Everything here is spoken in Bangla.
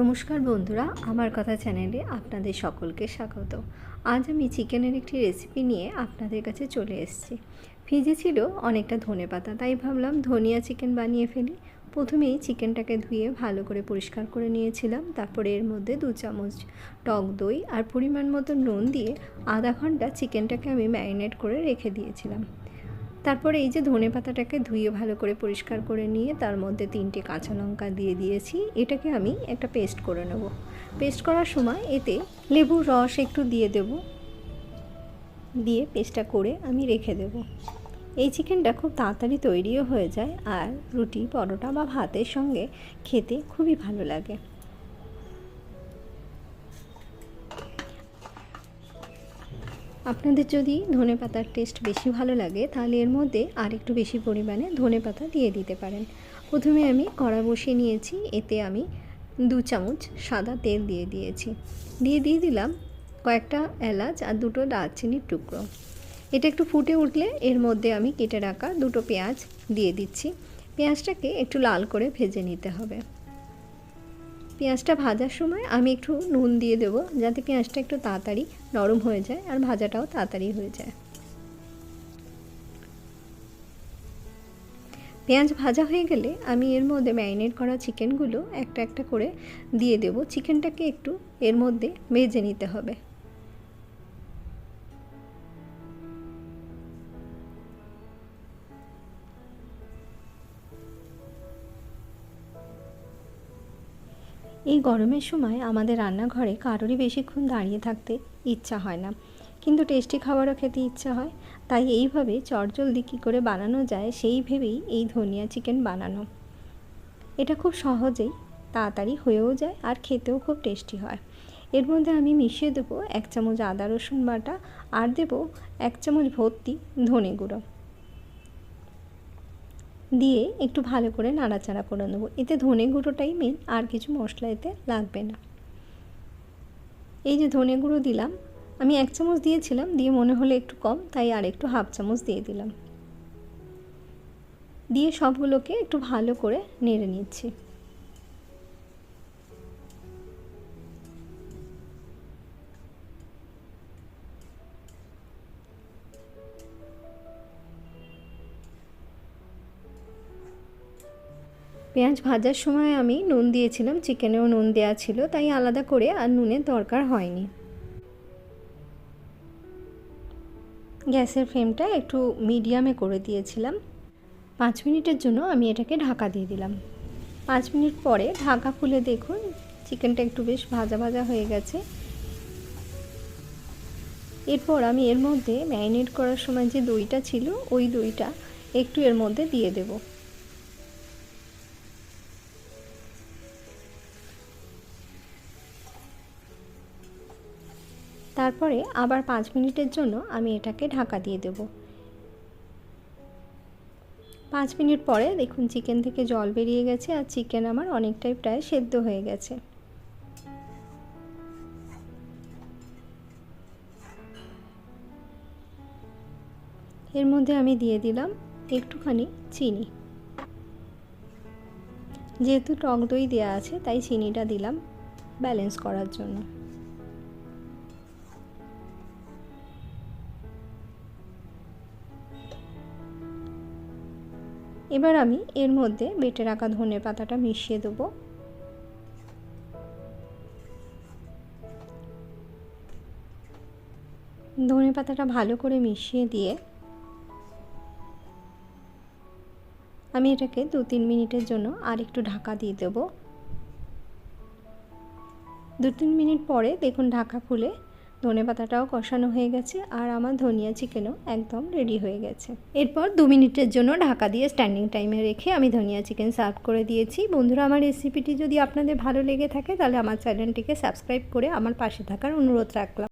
নমস্কার বন্ধুরা, আমার কথা চ্যানেলে আপনাদের সকলকে স্বাগত। আজ আমি চিকেনের একটি রেসিপি নিয়ে আপনাদের কাছে চলে এসেছি। ফ্রিজে ছিল অনেকটা ধনে পাতা, তাই ভাবলাম ধনিয়া চিকেন বানিয়ে ফেলি। প্রথমেই চিকেনটাকে ধুয়ে ভালো করে পরিষ্কার করে নিয়েছিলাম, তারপরে এর মধ্যে দু চামচ টক দই আর পরিমাণ মতো নুন দিয়ে আধা ঘণ্টা চিকেনটাকে আমি ম্যারিনেট করে রেখে দিয়েছিলাম। তারপরে এই যে ধনে পাতাটাকে ধুয়ে ভালো করে পরিষ্কার করে নিয়ে তার মধ্যে তিনটে কাঁচা লঙ্কা দিয়ে দিয়েছি। এটাকে আমি একটা পেস্ট করে নেব। পেস্ট করার সময় এতে লেবুর রস একটু দিয়ে দেব। দিয়ে পেস্টটা করে আমি রেখে দেব। এই চিকেনটা খুব তাড়াতাড়ি তৈরিও হয়ে যায় আর রুটি, পরোটা বা ভাতের সঙ্গে খেতে খুবই ভালো লাগে। আপনাদের যদি ধনে পাতার টেস্ট বেশি ভালো লাগে, তাহলে এর মধ্যে আর একটু বেশি পরিমাণে ধনে পাতা দিয়ে দিতে পারেন। প্রথমে আমি কড়া বসিয়ে নিয়েছি, এতে আমি দু চামচ সাদা তেল দিয়ে দিয়েছি। দিয়ে দিয়ে দিলাম কয়েকটা এলাচ আর দুটো দারচিনির টুকরো। এটা একটু ফুটে উঠলে এর মধ্যে আমি কেটে রাখা দুটো পেঁয়াজ দিয়ে দিচ্ছি। পেঁয়াজটাকে একটু লাল করে ভেজে নিতে হবে। পেঁয়াজটা ভাজার সময় আমি একটু নুন দিয়ে দেবো, যাতে পেঁয়াজটা একটু তাড়াতাড়ি নরম হয়ে যায় আর ভাজাটাও তাড়াতাড়ি হয়ে যায়। পেঁয়াজ ভাজা হয়ে গেলে আমি এর মধ্যে ম্যারিনেট করা চিকেনগুলো একটা একটা করে দিয়ে দেবো। চিকেনটাকে একটু এর মধ্যে ভেজে নিতে হবে। এই গরমের সময় আমাদের রান্নাঘরে কারোরই বেশিক্ষণ দাঁড়িয়ে থাকতে ইচ্ছা হয় না। কিন্তু টেস্টি খাবারও খেতে ইচ্ছা হয়। তাই এইভাবে চটজলদি কী করে বানানো যায় সেই ভেবেই এই ধনিয়া চিকেন বানানো। এটা খুব সহজেই তাড়াতাড়ি হয়েও যায় আর খেতেও খুব টেস্টি হয়। এর মধ্যে আমি মিশিয়ে দেবো এক চামচ আদা রসুন বাটা আর দেবো এক চামচ ভর্তি ধনে গুঁড়ো। দিয়ে একটু ভালো করে নাড়াচাড়া করে নেব। এতে ধনে গুঁড়োটাই মেন আর কিছু মশলা এতে লাগবে না। এই যে ধনে গুঁড়ো দিলাম, আমি এক চামচ দিয়েছিলাম, দিয়ে মনে হলো একটু কম, তাই আর একটু হাফ চামচ দিয়ে দিলাম। দিয়ে সবগুলোকে একটু ভালো করে নেড়ে নিচ্ছি। পেঁয়াজ ভাজার সময় আমি নুন দিয়েছিলাম, চিকেনেও নুন দেওয়া ছিল, তাই আলাদা করে আর নুনের দরকার হয়নি। গ্যাসের ফ্লেমটা একটু মিডিয়ামে করে দিয়েছিলাম। পাঁচ মিনিটের জন্য আমি এটাকে ঢাকা দিয়ে দিলাম। পাঁচ মিনিট পরে ঢাকা খুলে দেখুন, চিকেনটা একটু বেশ ভাজা ভাজা হয়ে গেছে। এরপর আমি এর মধ্যে ম্যারিনেট করার সময় যে দইটা ছিল, ওই দইটা একটু এর মধ্যে দিয়ে দেবো। তারপরে আবার পাঁচ মিনিটের জন্য আমি এটাকে ঢাকা দিয়ে দেব। পাঁচ মিনিট পরে দেখুন চিকেন থেকে জল বেরিয়ে গেছে আর চিকেন আমার অনেকটাই প্রায় সেদ্ধ হয়ে গেছে। এর মধ্যে আমি দিয়ে দিলাম একটুখানি চিনি। যেহেতু টক দই দেওয়া আছে, তাই চিনিটা দিলাম ব্যালেন্স করার জন্য। এবার আমি এর মধ্যে বেটে রাখা ধনে পাতাটা মিশিয়ে দেবো। ধনে পাতাটা ভালো করে মিশিয়ে দিয়ে আমি এটাকে দু তিন মিনিটের জন্য আর একটু ঢাকা দিয়ে দেবো। দু তিন মিনিট পরে দেখুন ঢাকা খুলে ধনে পাতাটাও কষানো হয়ে গেছে আর আমার ধনিয়া চিকেনও একদম রেডি হয়ে গেছে। এরপর দু মিনিটের জন্য ঢাকা দিয়ে স্ট্যান্ডিং টাইমে রেখে আমি ধনিয়া চিকেন সার্ভ করে দিয়েছি। বন্ধুরা, আমার রেসিপিটি যদি আপনাদের ভালো লেগে থাকে, তাহলে আমার চ্যানেলটিকে সাবস্ক্রাইব করে আমার পাশে থাকার অনুরোধ রাখলাম।